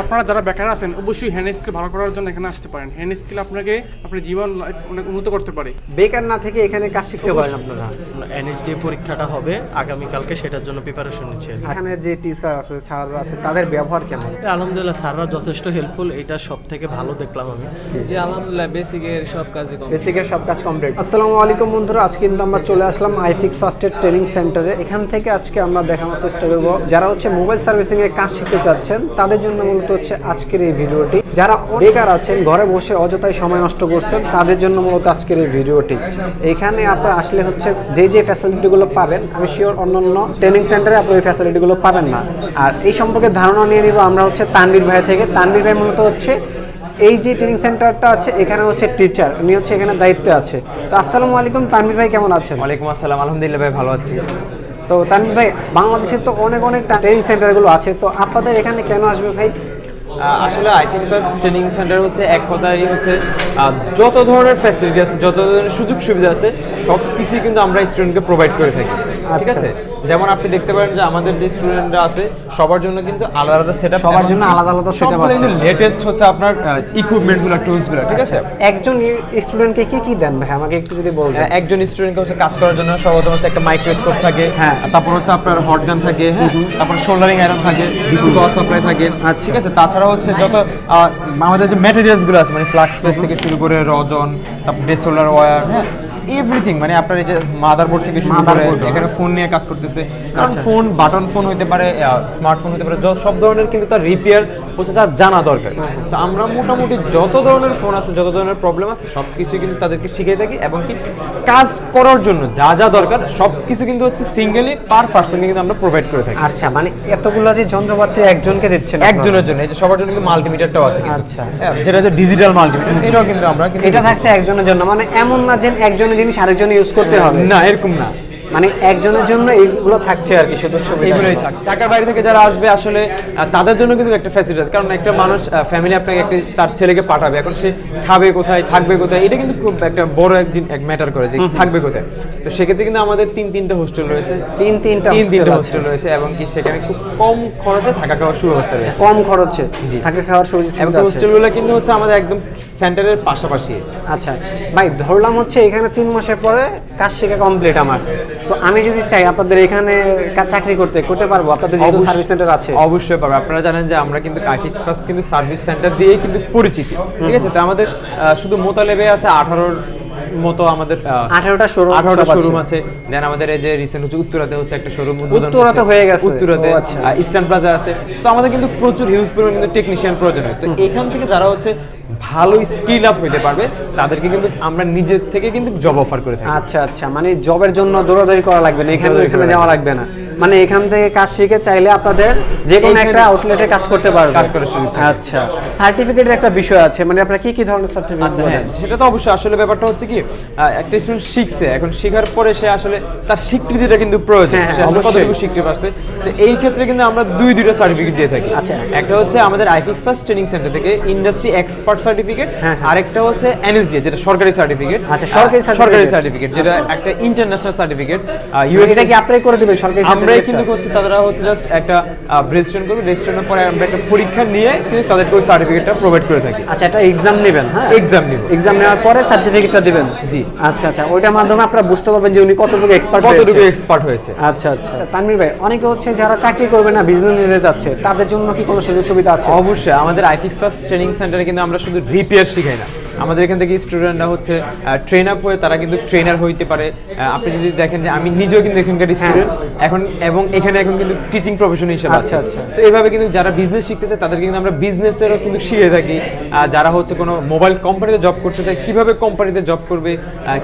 আপনারা যারা বেকার আছেন অবশ্যই হ্যান্ড স্কিল ভালো করার জন্য এখানে আসতে পারেন। হ্যান্ড স্কিল আপনাকে আপনার জীবন লাইফ অনেক উন্নত করতে পারে। বেকার না থেকে এখানে কাজ শিখতে পারেন আপনারা। এনএসডি পরীক্ষাটা হবে আগামীকালকে সেটার জন্য প্রিপারেশন নিচ্ছে। এখানে যে টিচার আছে স্যার আছে তাদের ব্যবহার কেমন? আলহামদুলিল্লাহ স্যাররা যথেষ্ট হেল্পফুল এটা সব থেকে ভালো দেখলাম আমি। যে আলহামদুলিল্লাহ বেসিকের সব কাজই কম বেসিকের সব কাজ কমপ্লিট আসসালামু আলাইকুম বন্ধুরা আজকে কিন্তু আমরা চলে আসলাম আইফিক্স ফার্স্ট এড ট্রেনিং সেন্টারে এখান থেকে আজকে আমরা দেখানোর চেষ্টা করব যারা হচ্ছে মোবাইল সার্ভিসিং এর কাজ শিখতে চাচ্ছেন তাদের জন্য মূলত হচ্ছে আজকের এই ভিডিওটি। যারা বেকার আছেন, ঘরে বসে অযথাই সময় নষ্ট করছেন, তাদের জন্য মূলত আজকের এই ভিডিওটি। এখানে আপনারা আসলে হচ্ছে যে যে ফ্যাসিলিটিগুলো পাবেন, আমি শিওর অন্যান্য ট্রেনিং সেন্টারে আপনি ওই ফ্যাসিলিটিগুলো পাবেন না। আর এই সম্পর্কে ধারণা নিয়ে নিব আমরা হচ্ছে তানবির ভাই থেকে। তানবির ভাই মূলত হচ্ছে এই যে ট্রেনিং সেন্টারটা আছে, এখানে হচ্ছে টিচার উনি হচ্ছে এখানে দায়িত্বে আছে। তো আসসালামু আলাইকুম তানবির ভাই কেমন আছেন? ওয়ালাইকুম আসসালাম, আলহামদুলিল্লাহ ভাই ভালো আছি। তো তানভীর ভাই, বাংলাদেশে তো অনেক অনেক ট্রেনিং সেন্টারগুলো আছে। তো আপনাদের এখানে কেন আসবে ভাই? আসলে আইফিক্স প্লাস ট্রেনিং সেন্টার হচ্ছে এক কথায় হচ্ছে যত ধরনের ফ্যাসিলিটি আছে যত ধরনের সুযোগ সুবিধা আছে সব কিছুই কিন্তু আমরা স্টুডেন্টকে প্রোভাইড করে থাকি ঠিক আচ্ছা। আছে? যেমন আপনি দেখতে পারেন যে আমাদের যে স্টুডেন্টরা আছে সবার জন্য কিন্তু আলাদা আলাদা সেটআপ সবার জন্য আলাদা আলাদা setup আছে। কিন্তু লেটেস্ট হচ্ছে আপনার ইকুইপমেন্টসগুলো টুলসগুলো ঠিক আছে? একজন স্টুডেন্টকে কি কি দেন ভাই? আমাকে একটু যদি বলতেন। আহ, একজন স্টুডেন্টকে হচ্ছে কাজ করার জন্য সর্বপ্রথম হচ্ছে একটা মাইক্রোস্কোপ থাকে হ্যাঁ। তারপর হচ্ছে আপনার হট গান থাকে হ্যাঁ? তারপর শোল্ডারিং আয়রন থাকে ডিসি পাওয়ার সাপ্লাই থাকে আচ্ছা। ঠিক আছে? তাছাড়া হচ্ছে যত আমাদের যে ম্যাটেরিয়ালসগুলো আছে মানে ফ্লাক্স পেস থেকে শুরু করে রজন, তারপর ডেসোলার ওয়ার হ্যাঁ? এভরিথিং মানে আপনার এই যে মাদারবোর্ড থেকে শুরু করে এখানে ফোন নিয়ে কাজ করতেছে কারণ আচ্ছা। ফোন বাটন ফোন হতে পারে স্মার্টফোন হতে পারে সব ধরনের কিন্তু তার রিপেয়ার হচ্ছে তার জানা দরকার তো আমরা মোটামুটি যত ধরনের ফোন আছে যত ধরনের প্রবলেম আছে সব কিছু কিন্তু তাদেরকে শিখিয়ে থাকি এবং কি কাজ করার জন্য যা যা দরকার সব কিছু কিন্তু হচ্ছে সিঙ্গেলি পার পার্সন কিন্তু আমরা প্রোভাইড করে থাকি আচ্ছা মানে এতগুলো যে যন্ত্রপাতি একজনকে দিচ্ছেন? একজনের জন্য এই যে সবার জন্য কিন্তু মাল্টিমিটারটাও আছে আচ্ছা। হ্যাঁ, যেটা হচ্ছে ডিজিটাল মাল্টিমিটার এটাও কিন্তু আমরা এটা থাকছে একজনের জন্য মানে এমন না যে একজনের জিনিস আরেকজন ইউজ করতে হবে। না এরকম না। মানে একজনের জন্য এইগুলো থাকছে আর কি শুধু সুবিধা এইগুলোই থাকে ঢাকার বাইরে থেকে যারা আসবে আসলে তাদের জন্য কিন্তু একটা ফ্যাসিলিটি আছে। কারণ একটা মানুষ ফ্যামিলি আপনাকে একটা তার ছেলেকে পাঠাবে। এখন সে খাবে কোথায় থাকবে কোথায় এটা কিন্তু খুব একটা বড় একদিন এক ম্যাটার করে যে থাকবে কোথায়। তো সেক্ষেত্রে কিন্তু আমাদের তিন তিনটা হোস্টেল রয়েছে। তিন তিনটা তিন তিনটা হোস্টেল রয়েছে এবং কি সেখানে খুব কম খরচে থাকা খাওয়ার সুব্যবস্থা রয়েছে। কম খরচে থাকা খাওয়ার সুযোগ এবং সুবিধা আছে। হোস্টেলগুলো কিন্তু হচ্ছে আমাদের একদম সেন্টারের পাশাপাশি। আচ্ছা ভাই ধরলাম হচ্ছে এখানে তিন মাসের পরে কাজ শেখা কমপ্লিট আমার। আমি যদি চাই আপনাদের এখানে চাকরি করতে করতে পারব? আপনাদের যেহেতু সার্ভিস সেন্টার আছে। অবশ্যই পাবে আপনারা জানেন যে আমরা কিন্তু আইফিক্স ফার্স্ট কিন্তু সার্ভিস সেন্টার দিয়েই কিন্তু পরিচিত। ঠিক আছে? তো আমাদের শুধু মোতালেবে আছে আঠারোর মতো আমাদের 18টা showroom আঠারোটা সব আছে। শোরুম আছে। দেন আমাদের এই যে রিসেন্ট হচ্ছে উত্তরাতে হচ্ছে একটা শোরুম উত্তরাতে হয়ে গেছে? উত্তরাতে আচ্ছা। ইস্টার্ন প্লাজা আছে। তো আমাদের কিন্তু প্রচুর হিউজ পরিমাণ কিন্তু টেকনিশিয়ান প্রয়োজন হয়। তো এখান থেকে যারা হচ্ছে ভালো স্কিল আপ হইতে পারবে তাদেরকে কিন্তু আমরা নিজের থেকে কিন্তু জব অফার করে থাকি। আচ্ছা আচ্ছা মানে জবের জন্য দৌড়াদৌড়ি করা লাগবে না এখানে এখানে যাওয়া লাগবে না। মানে এখান থেকে কাজ শিখে চাইলে আপনাদের যে কোনো একটা আউটলেটে কাজ করতে পারবে। কাজ সুযোগ আচ্ছা। সার্টিফিকেটের একটা বিষয় আছে মানে আপনারা কি কি ধরনের সার্টিফিকেট আচ্ছা হ্যাঁ সেটা তো অবশ্যই। আসলে ব্যাপারটা হচ্ছে কি একটা স্টুডেন্ট শিখছে এখন শেখার পরে সে আসলে তার স্বীকৃতিটা কিন্তু প্রয়োজন হ্যাঁ, হ্যাঁ, সে আসলে কতটুকু শিখতে পারছে। তো এই ক্ষেত্রে কিন্তু আমরা দুই দুইটা সার্টিফিকেট দিয়ে থাকি। আচ্ছা। একটা হচ্ছে আমাদের আইফিক্স ফার্স্ট ট্রেনিং সেন্টার থেকে ইন্ডাস্ট্রি এক্সপার্ট সার্টিফিকেট হ্যাঁ, হ্যাঁ। আরেকটা হচ্ছে এনএসডি যেটা সরকারি সার্টিফিকেট আচ্ছা, সরকারি সরকারি সার্টিফিকেট যেটা একটা ইন্টারন্যাশনাল সার্টিফিকেট ইউএসএ কি অ্যাপ্লাই করে দিবেন সরকারি আমরাই কিন্তু? হচ্ছে তারা হচ্ছে জাস্ট একটা রেজিস্ট্রেশন করবে। রেজিস্ট্রেশনের পরে আমরা একটা পরীক্ষা নিয়ে কিন্তু তাদেরকে ওই সার্টিফিকেটটা প্রোভাইড করে থাকি। আচ্ছা এটা এক্সাম নেবেন হ্যাঁ? Exam নিব। এক্সাম নেওয়ার পরে সার্টিফিকেটটা দিবেন? জি। আচ্ছা আচ্ছা ওইটার মাধ্যমে আপনারা বুঝতে পারবেন যে উনি কতটুকু এক্সপার্ট কতটুকু এক্সপার্ট হয়েছে। আচ্ছা আচ্ছা। তানভীর ভাই অনেকে হচ্ছে যারা চাকরি করবে না বিজনেস নিতে যাচ্ছে তাদের জন্য কি কোনো সুযোগ সুবিধা আছে? অবশ্যই আমাদের আইফিক্স ফার্স্ট ট্রেনিং সেন্টারে কিন্তু আমরা শুধু রিপেয়ার শিখাই না। আমাদের এখান থেকে স্টুডেন্টরা হচ্ছে ট্রেন আপ হয়ে তারা কিন্তু ট্রেনার হইতে পারে। আপনি যদি দেখেন যে আমি নিজেও কিন্তু এখানকার স্টুডেন্ট এখন এবং এখানে এখন কিন্তু টিচিং প্রফেশন হিসেবে। আচ্ছা, আচ্ছা। তো এইভাবে কিন্তু যারা বিজনেস শিখতেছে তাদেরকে কিন্তু আমরা বিজনেসেরও কিন্তু শিখে থাকি। যারা হচ্ছে কোনো মোবাইল কোম্পানিতে জব করতে চায় কীভাবে কোম্পানিতে জব করবে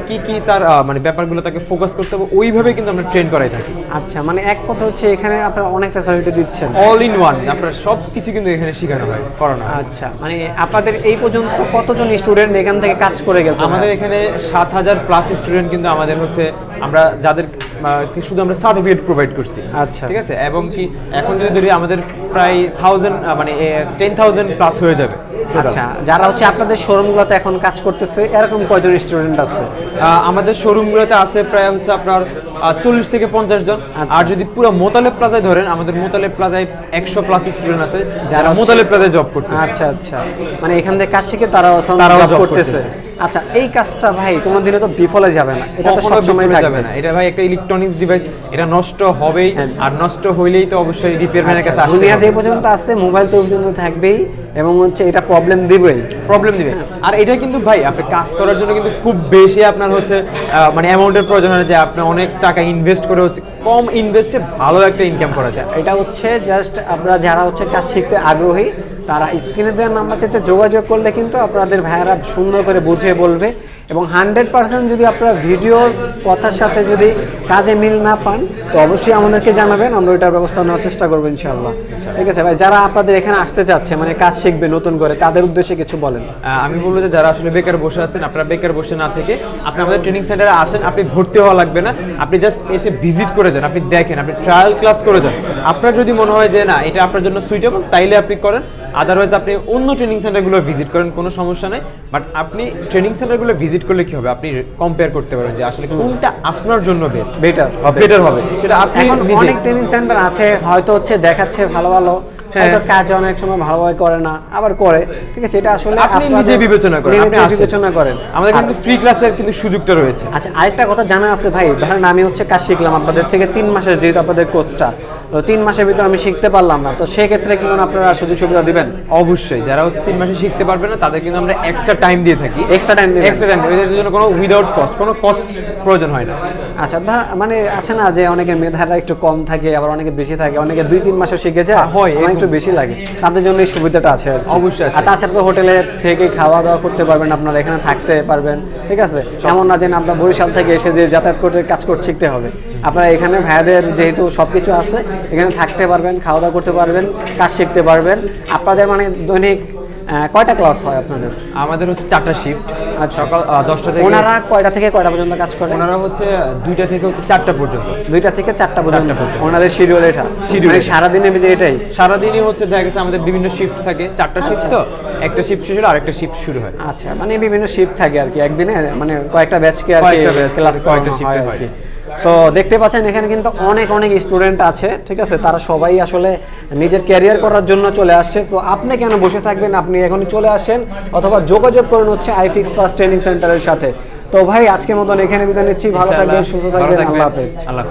কি কি তার মানে ব্যাপারগুলো তাকে ফোকাস করতে হবে ওইভাবে কিন্তু আমরা ট্রেন করাই থাকি। আচ্ছা মানে এক কথা হচ্ছে এখানে আপনারা অনেক ফ্যাসিলিটি দিচ্ছেন। অল ইন ওয়ান আপনার সব কিছু কিন্তু এখানে শেখানো হয় করানো আচ্ছা মানে আপনাদের এই পর্যন্ত কতজন স্টুডেন্ট এখান থেকে কাজ করে গেছে আমাদের এখানে সাত হাজার প্লাস স্টুডেন্ট কিন্তু আমাদের হচ্ছে আমরা যাদের শুধু আমরা সার্টিফিকেট প্রোভাইড করছি। আচ্ছা। ঠিক আছে? এবং কি এখন যদি ধরি আমাদের প্রায় থাউজেন্ড মানে টেন থাউজেন্ড প্লাস হয়ে যাবে আচ্ছা যারা হচ্ছে আপনাদের শোরুমগুলোতে এখন কাজ করতেছে এরকম কয়জন স্টুডেন্ট আছে? আমাদের শোরুমগুলোতে আছে প্রায় হচ্ছে আপনার চল্লিশ থেকে পঞ্চাশ জন। আচ্ছা। আর যদি পুরো মোতালেব প্লাজায় ধরেন আমাদের মোতালেব প্লাজায় একশো প্লাস স্টুডেন্ট আছে যারা মোতালেব প্লাজায় জব করতে আচ্ছা আচ্ছা। মানে এখান থেকে কাজ শিখে এখন তারাও job করতেছে। আচ্ছা এই কাজটা ভাই কোনোদিনও তো বিফলে যাবে না। এটা তো সবসময় যাবে না। এটা ভাই একটা ইলেকট্রনিক্স ডিভাইস এটা নষ্ট হবেই। হ্যাঁ। আর নষ্ট হইলেই তো অবশ্যই রিপেয়ারম্যানের কাছে আচ্ছা, আসতে দুনিয়া যে পর্যন্ত আছে মোবাইল তো পর্যন্ত থাকবেই। এবং হচ্ছে এটা প্রবলেম দিবেই। প্রবলেম দিবে। আর এটা কিন্তু ভাই, আপনি কাজ করার জন্য কিন্তু খুব বেশি আপনার হচ্ছে মানে অ্যামাউন্টের প্রয়োজন হয় যে আপনি অনেক টাকা ইনভেস্ট করে হচ্ছে কম ইনভেস্টে ভালো একটা ইনকাম করা যায় এটা হচ্ছে জাস্ট আপনারা যারা হচ্ছে কাজ শিখতে আগ্রহী, তারা স্ক্রিনে দেওয়ার নাম্বারটিতে যোগাযোগ করলে কিন্তু আপনাদের ভাইয়েরা সুন্দর করে বুঝিয়ে বলবে এবং হান্ড্রেড পার্সেন্ট যদি আপনারা ভিডিওর কথার সাথে যদি কাজে মিল না পান, তো অবশ্যই আমাদেরকে জানাবেন, আমরা ওইটার ব্যবস্থা নেওয়ার চেষ্টা করব ইনশাল্লাহ ঠিক আছে ভাই, যারা আপনাদের এখানে আসতে চাচ্ছে মানে কাজ শিখবে নতুন করে, তাদের উদ্দেশ্যে কিছু বলেন। আমি বলব যে যারা আসলে বেকার বসে আছেন, আপনারা বেকার বসে না থেকে আপনি আমাদের ট্রেনিং সেন্টারে আসেন, আপনি ভর্তি হওয়া লাগবে না, আপনি জাস্ট এসে ভিজিট করে যান আপনি দেখেন আপনি ট্রায়াল ক্লাস করে যান আপনার যদি মনে হয় যে না এটা আপনার জন্য সুইটেবল তাইলে আপনি করেন। আদারওয়াইজ আপনি অন্য ট্রেনিং সেন্টারগুলো ভিজিট করেন কোনো সমস্যা নেই। বাট আপনি ট্রেনিং সেন্টারগুলো ভিজিট করলে কি হবে? আপনি কম্পেয়ার করতে পারবেন যে আসলে কোনটা আপনার জন্য বেস্ট বেটার হবে। বেটার হবে। সেটা আপনি অনেক ট্রেনিং সেন্টার আছে হয়তো হচ্ছে দেখাচ্ছে ভালো ভালো। হয়তো কাজ অনেক সময় ভালোভাবে করে না আবার করে। ঠিক আছে এটা আসলে আপনি নিজে বিবেচনা করেন আপনি বিবেচনা করেন। আমাদের কিন্তু ফ্রি ক্লাসের কিন্তু সুযোগটা রয়েছে। আচ্ছা আরেকটা কথা জানা আছে ভাই ধরেন আমি হচ্ছে কাজ শিখলাম আপনাদের থেকে তিন মাসের যেহেতু আপনাদের কোর্সটা তো তিন মাসের ভিতর আমি শিখতে পারলাম না তো সেক্ষেত্রে কি কোনো আপনারা সুযোগ সুবিধা দিবেন? অবশ্যই যারা হচ্ছে তিন মাসে শিখতে পারবে না তাদের কিন্তু আমরা এক্সট্রা টাইম দিয়ে থাকি। এক্সট্রা টাইম এক্সট্রা টাইম এদের জন্য কোনো উইদাউট কস্ট কোনো কস্ট প্রয়োজন হয় না। আচ্ছা ধর মানে আছে না যে অনেকের মেধাটা একটু কম থাকে আবার অনেকে বেশি থাকে অনেকে দুই তিন মাসে শিখে যায়। হয়, আমার একটু বেশি লাগে। তাদের জন্য এই সুবিধাটা আছে আর অবশ্যই আর তাছাড়া তো হোটেলে থেকে খাওয়া দাওয়া করতে পারবেন আপনারা এখানে থাকতে পারবেন ঠিক আছে? এমন না যে আমরা আপনার বরিশাল থেকে এসে যে যাতায়াত করতে কাজ করতে শিখতে হবে। আপনারা এখানে ভাইয়াদের যেহেতু সব কিছু আছে এখানে থাকতে পারবেন খাওয়া দাওয়া করতে পারবেন কাজ শিখতে পারবেন। আপনাদের মানে দৈনিক কয়টা ক্লাস হয় আপনাদের? আমাদের হচ্ছে চারটা শিফট আর সকাল আহ, দশটা থেকে ওনারা কয়টা থেকে কয়টা পর্যন্ত কাজ করেন? ওনারা হচ্ছে দুইটা থেকে হচ্ছে চারটা পর্যন্ত। দুইটা থেকে চারটা পর্যন্ত? ওনাদের শিডিউল এটা? Schedule মানে ভিতরে এটাই? সারাদিনই হচ্ছে দেখা গেছে আমাদের বিভিন্ন শিফট থাকে। চারটা শিফট তো একটা শিফট শেষ হলো আরেকটা শিফট শুরু হয়। আচ্ছা মানে বিভিন্ন শিফট থাকে আর কি। একদিনে মানে কয়েকটা ব্যাচকে আর কি ক্লাস কয়েকটা শিফট হয়। আর কি। সো দেখতে পাচ্ছেন এখানে কিন্তু অনেক অনেক স্টুডেন্ট আছে ঠিক আছে? তারা সবাই আসলে নিজের ক্যারিয়ার করার জন্য চলে আসছে। তো আপনি কেন বসে থাকবেন? আপনি এখন চলে আসেন অথবা যোগাযোগ করুন হচ্ছে আইফিক্স ফার্স্ট ট্রেনিং সেন্টারের সাথে। তো ভাই আজকের মতন এখানে বিদায় নিচ্ছি। ভালো থাকবেন সুস্থ থাকবেন। আল্লাহ হাফেজ। আল্লাহ